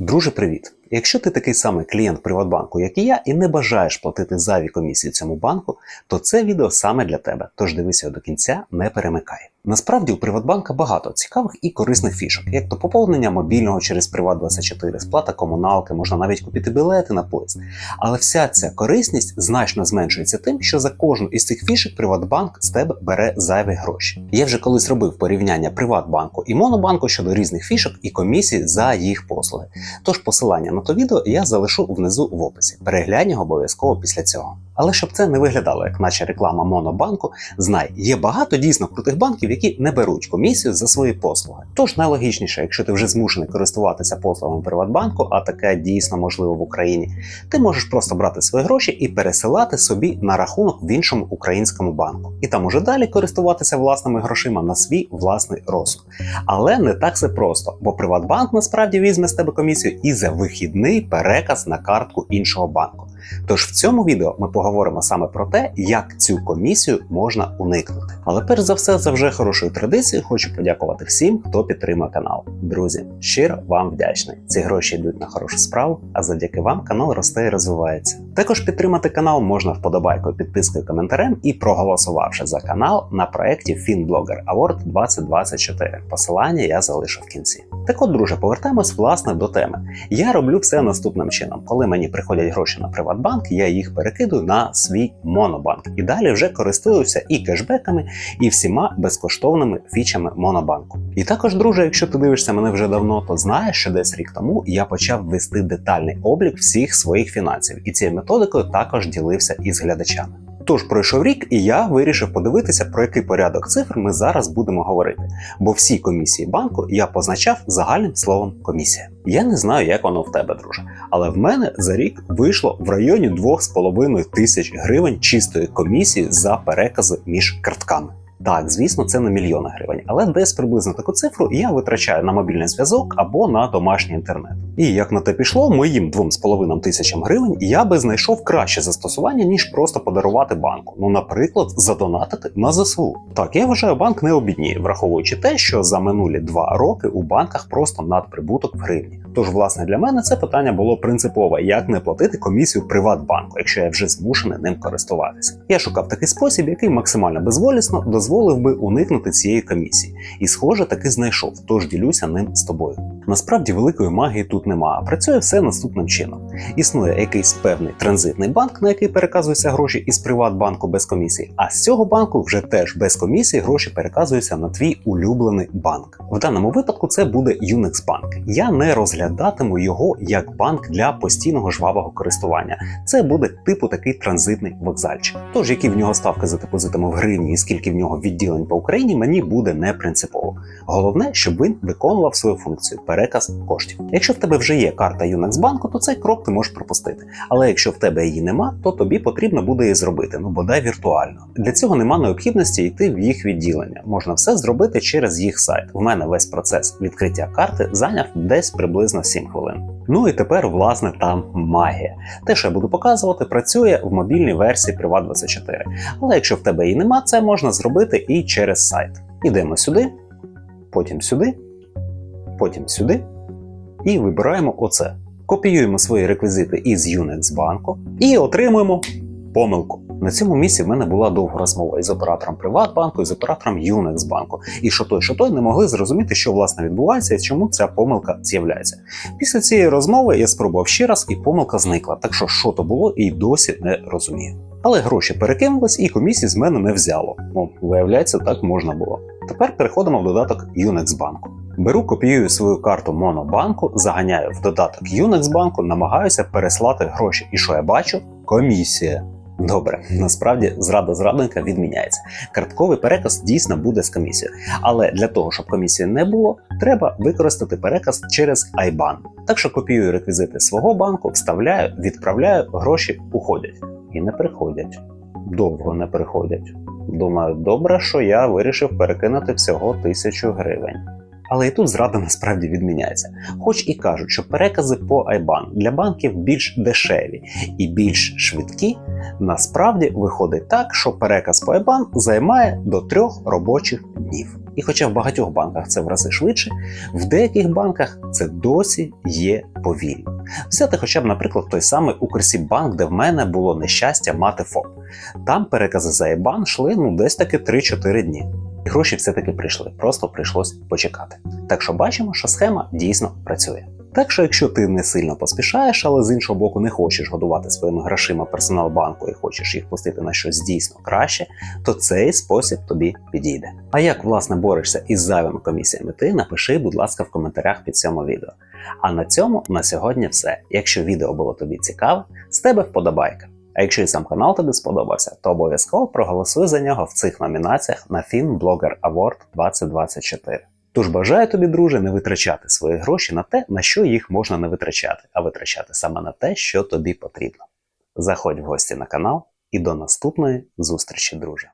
Друже, привіт! Якщо ти такий самий клієнт Приватбанку, як і я, і не бажаєш платити зайві комісії цьому банку, то це відео саме для тебе. Тож дивися його до кінця, не перемикай. Насправді у Приватбанка багато цікавих і корисних фішок, як то поповнення мобільного через Приват24, сплата комуналки, можна навіть купити білети на поїзд. Але вся ця корисність значно зменшується тим, що за кожну із цих фішок Приватбанк з тебе бере зайві гроші. Я вже колись робив порівняння Приватбанку і Монобанку щодо різних фішок і комісій за їх послуги. Тож посилання на то відео я залишу внизу в описі. Переглянь його обов'язково після цього. Але щоб це не виглядало як наче реклама Монобанку, знай, є багато дійсно крутих банків, які не беруть комісію за свої послуги. Тож найлогічніше, якщо ти вже змушений користуватися послугами Приватбанку, а таке дійсно можливо в Україні, ти можеш просто брати свої гроші і пересилати собі на рахунок в іншому українському банку, і там уже далі користуватися власними грошима на свій власний розсуд. Але не так все просто, бо Приватбанк насправді візьме з тебе комісію і за вихідний переказ на картку іншого банку. Тож в цьому відео ми поговоримо саме про те, як цю комісію можна уникнути. Але перш за все, за вже хорошою традицією, хочу подякувати всім, хто підтримує канал. Друзі, щиро вам вдячний. Ці гроші йдуть на хорошу справу, а завдяки вам канал росте і розвивається. Також підтримати канал можна вподобайкою, підпискою, коментарем і проголосувавши за канал на проєкті FinBlogger Award 2024. Посилання я залишу в кінці. Так от, друже, повертаємось власне до теми. Я роблю все наступним чином. Коли мені приходять гроші на Приватбанк, я їх перекидую на свій монобанк і далі вже користуюся і кешбеками, і всіма безкоштовними фічами монобанку. І також, друже, якщо ти дивишся мене вже давно, то знаєш, що десь рік тому я почав вести детальний облік всіх своїх фінансів, і цією методикою також ділився із глядачами. Тож пройшов рік, і я вирішив подивитися, про який порядок цифр ми зараз будемо говорити. Бо всі комісії банку я позначав загальним словом комісія. Я не знаю, як воно в тебе, друже, але в мене за рік вийшло в районі 2,5 тисяч гривень чистої комісії за перекази між картками. Так, звісно, це не мільйони гривень, але десь приблизно таку цифру я витрачаю на мобільний зв'язок або на домашній інтернет. І як на те пішло, моїм 2,5 тисячам гривень я би знайшов краще застосування, ніж просто подарувати банку. Ну, наприклад, задонатити на ЗСУ. Так, я вважаю, банк не обідніє, враховуючи те, що за минулі два роки у банках просто надприбуток в гривні. Тож, власне, для мене це питання було принципове: як не платити комісію Приватбанку, якщо я вже змушений ним користуватися. Я шукав такий спосіб, який максимально безволісно дозволив би уникнути цієї комісії, і, схоже, таки знайшов. Тож ділюся ним з тобою. Насправді великої магії тут немає. Працює все наступним чином. Існує якийсь певний транзитний банк, на який переказуються гроші із Приватбанку без комісії. А з цього банку вже теж без комісії гроші переказуються на твій улюблений банк. В даному випадку це буде Unix Bank. Я не розглядатиму його як банк для постійного жвавого користування. Це буде типу такий транзитний вокзальчик. Тож, які в нього ставки за депозитами в гривні і скільки в нього відділень по Україні, мені буде не принципово. Головне, щоб він виконував свою функцію переказ коштів. Якщо в тебе вже є карта Unix банку, то цей крок ти можеш пропустити. Але якщо в тебе її нема, то тобі потрібно буде її зробити, ну бодай віртуально. Для цього нема необхідності йти в їх відділення. Можна все зробити через їх сайт. В мене весь процес відкриття карти зайняв десь приблизно 7 хвилин. Ну і тепер, власне, там магія. Те, що я буду показувати, працює в мобільній версії Privat24. Але якщо в тебе її нема, це можна зробити і через сайт. Ідемо сюди, потім сюди, потім сюди і вибираємо оце. Копіюємо свої реквізити із Unix банку і отримуємо помилку. На цьому місці в мене була довга розмова із оператором Приватбанку і з оператором Unix банку. І що той, що той не могли зрозуміти, що власне відбувається і чому ця помилка з'являється. Після цієї розмови я спробував ще раз, і помилка зникла. Так що, що то було, і досі не розумію. Але гроші перекинулись і комісії з мене не взяло. Ну, виявляється, так можна було. Тепер переходимо в додаток Unix банку. Беру, копіюю свою карту Монобанку, заганяю в додаток Unix банку, намагаюся переслати гроші. І що я бачу? Комісія. Добре, насправді зрада зрадника відміняється. Картковий переказ дійсно буде з комісією. Але для того, щоб комісії не було, треба використати переказ через IBAN. Так що копіюю реквізити свого банку, вставляю, відправляю, гроші уходять. І не приходять. Довго не приходять. Думаю, добре, що я вирішив перекинути всього тисячу гривень. Але і тут зрада насправді відміняється. Хоч і кажуть, що перекази по IBAN для банків більш дешеві і більш швидкі, насправді виходить так, що переказ по IBAN займає до трьох робочих днів. І хоча в багатьох банках це в рази швидше, в деяких банках це досі є повільно. Взяти хоча б, наприклад, той самий Укрсіббанк, де в мене було нещастя мати ФОП. Там перекази за ІБАН йшли ну десь таки 3-4 дні. Гроші все-таки прийшли, просто прийшлось почекати. Так що бачимо, що схема дійсно працює. Так що, якщо ти не сильно поспішаєш, але з іншого боку не хочеш годувати своїми грошима персонал банку і хочеш їх пустити на щось дійсно краще, то цей спосіб тобі підійде. А як власне борешся із зайвими комісіями, ти напиши, будь ласка, в коментарях під цьому відео. А на цьому на сьогодні все. Якщо відео було тобі цікаве, з тебе вподобайка. А якщо і сам канал тобі сподобався, то обов'язково проголосуй за нього в цих номінаціях на FINBlogger Award 2024. Тож бажаю тобі, друже, не витрачати свої гроші на те, на що їх можна не витрачати, а витрачати саме на те, що тобі потрібно. Заходь в гості на канал і до наступної зустрічі, друже!